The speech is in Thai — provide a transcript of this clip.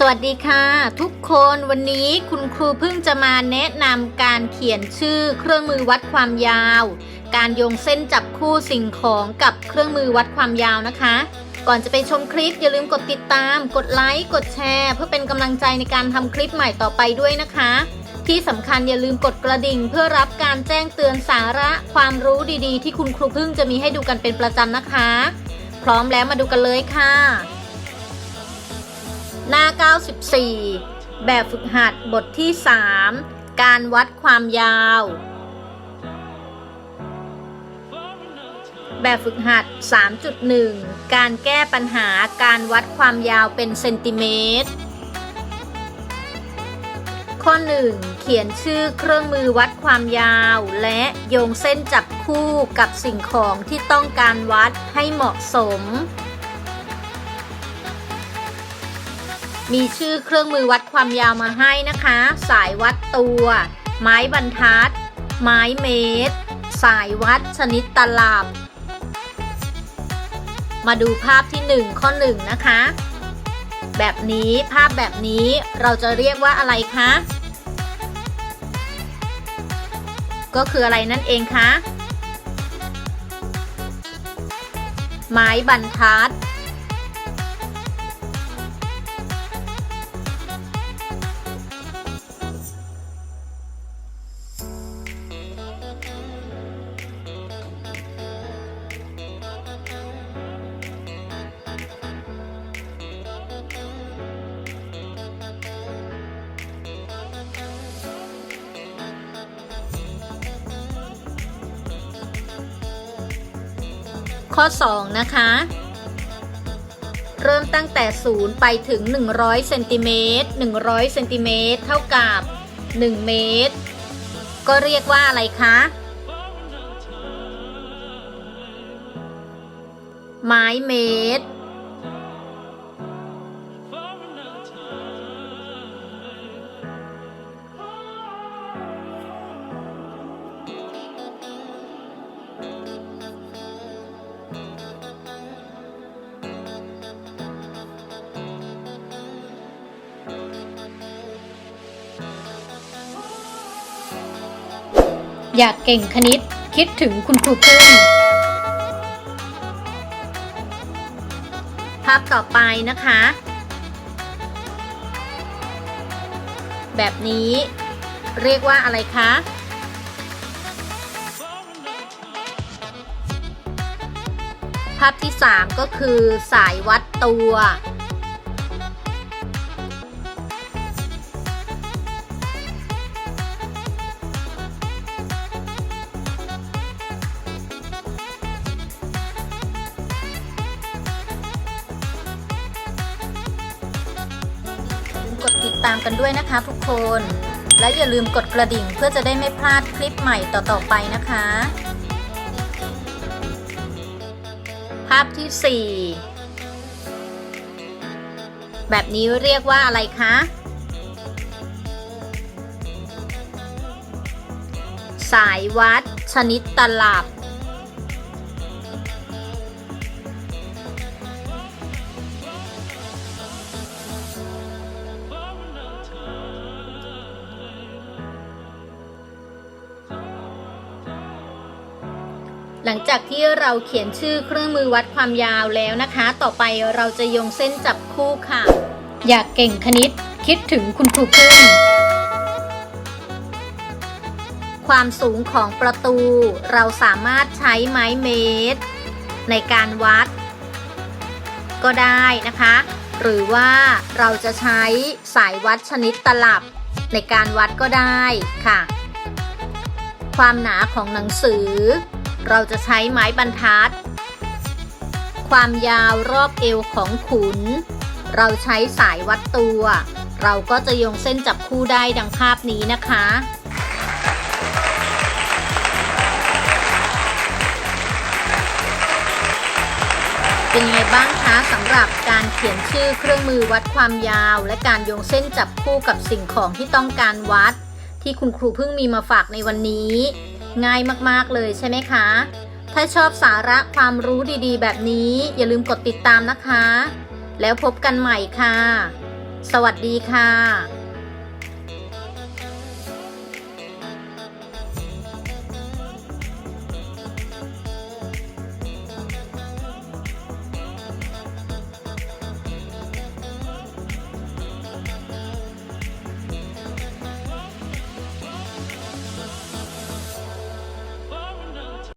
สวัสดีค่ะ ทุกคนวันนี้คุณครูเพิ่งจะมาแนะนำการเขียนชื่อเครื่องมือวัดความยาว การโยงเส้นจับคู่สิ่งของกับเครื่องมือวัดความยาวนะคะ ก่อนจะไปชมคลิปอย่าลืมกดติดตาม กดไลค์กดแชร์ เพื่อเป็นกำลังใจในการทำคลิปใหม่ต่อไปด้วยนะคะ ที่สำคัญอย่าลืมกดกระดิ่ง เพื่อรับการแจ้งเตือนสาระความรู้ดีๆ ที่คุณครูพึ่งจะมีให้ดูกันเป็นประจำนะคะ พร้อมแล้วมาดูกันเลยค่ะ หน้า 94 แบบฝึกหัดบทที่ 3 การวัดความยาว แบบฝึกหัด 3.1 การแก้ปัญหาการวัดความยาวเป็นเซนติเมตร ข้อ 1 เขียนชื่อเครื่องมือวัดความยาว และโยงเส้นจับคู่กับสิ่งของที่ต้องการวัดให้เหมาะสม มีชื่อเครื่องมือวัดความยาวมาให้นะคะ สายวัดตัว ไม้บรรทัด ไม้เมตร สายวัดชนิดตลับ มาดูภาพที่ 1 ข้อ 1 นะคะ แบบนี้ภาพแบบนี้เราจะเรียกว่าอะไรคะ ก็คืออะไรนั่นเองคะ ไม้บรรทัด ข้อ 2 นะคะ เริ่มตั้งแต่ 0 ไปถึง 100เซนติเมตร100เซนติเมตรเท่ากับ 1 เมตร ก็เรียกว่าอะไรคะ ไม้เมตร อยากเก่งคณิต คิดถึงคุณครูพึ่งภาพต่อไปนะคะ แบบนี้เรียกว่าอะไรคะ ภาพที่ 3 ก็คือสายวัดตัว ติดตามกันด้วยนะคะทุกคน และอย่าลืมกดกระดิ่งเพื่อจะได้ไม่พลาดคลิปใหม่ต่อๆไปนะคะ ภาพที่ 4 แบบนี้เรียกว่าอะไรคะ สายวัดชนิดตลับ หลังจากที่เราเขียนชื่อเครื่องมือวัดความยาวแล้วนะคะ ต่อไปเราจะโยงเส้นจับคู่ค่ะ อยากเก่งคณิต คิดถึงคุณครูพึ่งความสูงของประตู เราสามารถใช้ไม้เมตร ในการวัด ก็ได้นะคะ หรือว่าเราจะใช้สายวัดชนิดตลับ ในการวัดก็ได้ค่ะ ความหนาของหนังสือ เราจะใช้ไม้บรรทัด ความยาวรอบเอวของขุน เราใช้สายวัดตัว เราก็จะโยงเส้นจับคู่ได้ดังภาพนี้นะคะ เป็นไงบ้างคะสำหรับการเขียนชื่อเครื่องมือวัดความยาว และการโยงเส้นจับคู่กับสิ่งของที่ต้องการวัด ที่คุณครูเพิ่งมีมาฝากในวันนี้ ง่ายมากๆเลยใช่ไหมคะ ถ้าชอบสาระความรู้ดีๆ แบบนี้อย่าลืมกดติดตามนะคะ แล้วพบกันใหม่ค่ะ สวัสดีค่ะ